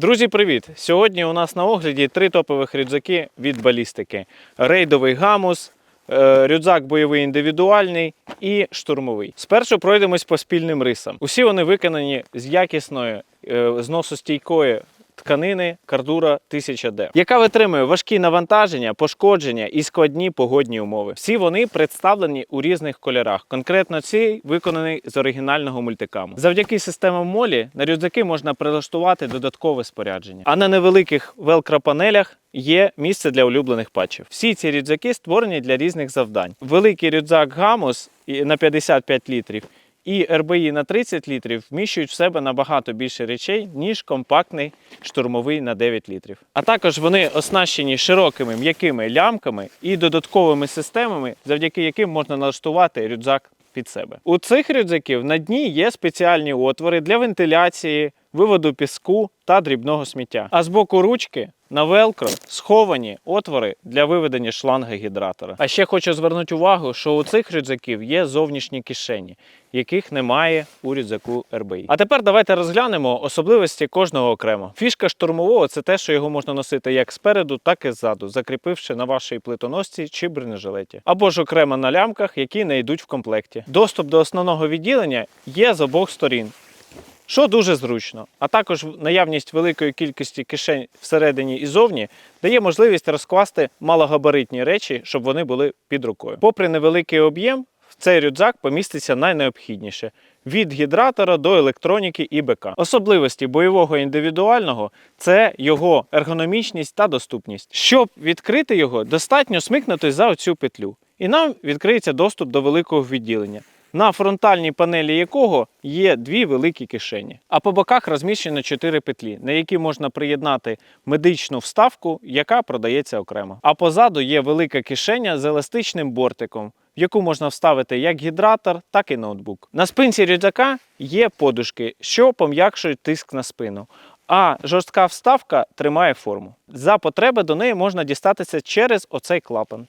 Друзі, привіт! Сьогодні у нас на огляді три топових рюкзаки від балістики: рейдовий гамус, е, рюкзак бойовий індивідуальний і штурмовий. Спершу пройдемось по спільним рисам. Усі вони виконані з якісної е, зносостійкої тканини Кардура 1000D, яка витримує важкі навантаження, пошкодження і складні погодні умови. Всі вони представлені у різних кольорах. Конкретно цей виконаний з оригінального мультикаму. Завдяки системам молі на рюкзаки можна прилаштувати додаткове спорядження. А на невеликих велкропанелях Є місце для улюблених патчів. Всі ці рюкзаки створені для різних завдань. Великий рюкзак Гамус на 55 літрів і РБІ на 30 літрів вміщують в себе набагато більше речей, ніж компактний штурмовий на 9 літрів. А також вони оснащені широкими м'якими лямками і додатковими системами, завдяки яким можна налаштувати рюкзак під себе. У цих рюкзаків на дні є спеціальні отвори для вентиляції, виводу піску та дрібного сміття. А з боку ручки на велкро сховані отвори для виведення шланга гідратора. А ще хочу звернути увагу, що у цих рюкзаків є зовнішні кишені, яких немає у рюкзаку RBI. А тепер давайте розглянемо особливості кожного окремо. Фішка штурмового це те, що його можна носити як спереду, так і ззаду, закріпивши на вашій плитоносці чи бронежилеті, або ж окремо на лямках, які не йдуть в комплекті. Доступ до основного відділення є з обох сторін що дуже зручно. А також наявність великої кількості кишень всередині і зовні дає можливість розкласти малогабаритні речі, щоб вони були під рукою. Попри невеликий об'єм, в цей рюкзак поміститься найнеобхідніше. Від гідратора до електроніки і БК. Особливості бойового індивідуального це його ергономічність та доступність. Щоб відкрити його, достатньо смикнути за оцю петлю, і нам відкриється доступ до великого відділення на фронтальній панелі якого є дві великі кишені. А по боках розміщено чотири петлі, на які можна приєднати медичну вставку, яка продається окремо. А позаду є велика кишеня з еластичним бортиком. В яку можна вставити як гідратор, так і ноутбук. На спинці рюкзака є подушки, що пом'якшують тиск на спину. А жорстка вставка тримає форму. За потреби до неї можна дістатися через оцей клапан.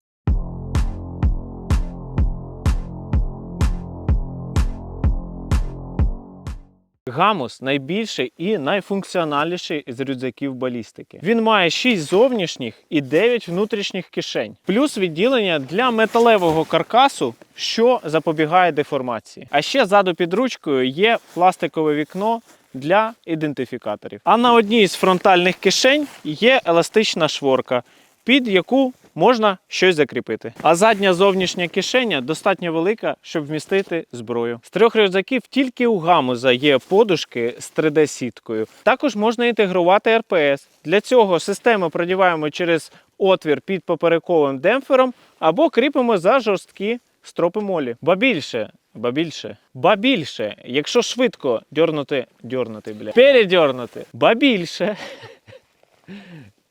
Гамус найбільший і найфункціональніший з рюкзаків балістики. Він має 6 зовнішніх і 9 внутрішніх кишень, плюс відділення для металевого каркасу, що запобігає деформації. А ще ззаду під ручкою є пластикове вікно. Для ідентифікаторів. А на одній з фронтальних кишень є еластична шворка, під яку можна щось закріпити. А задня зовнішня кишеня достатньо велика, щоб вмістити зброю. З трьох рюкзаків тільки у гамуза є подушки з 3D-сіткою. Також можна інтегрувати РПС. Для цього систему продіваємо через отвір під поперековим демпфером або кріпимо за жорсткі стропи молі. Ба більше. Ба більше. Ба більше. Якщо швидко дьорнути, дьорнути, бля. Передьорнути. Ба більше.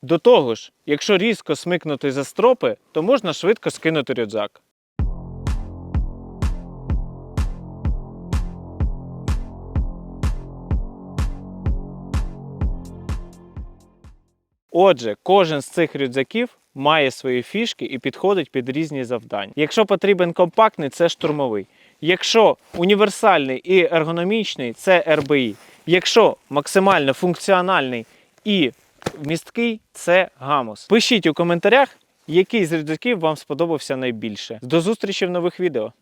До того ж, якщо різко смикнути за стропи, то можна швидко скинути рюкзак. Отже, кожен з цих рюкзаків має свої фішки і підходить під різні завдання. Якщо потрібен компактний, це штурмовий. Якщо універсальний і ергономічний, це RBI. Якщо максимально функціональний і місткий, це гамус. Пишіть у коментарях, який з рюкзаків вам сподобався найбільше. До зустрічі в нових відео.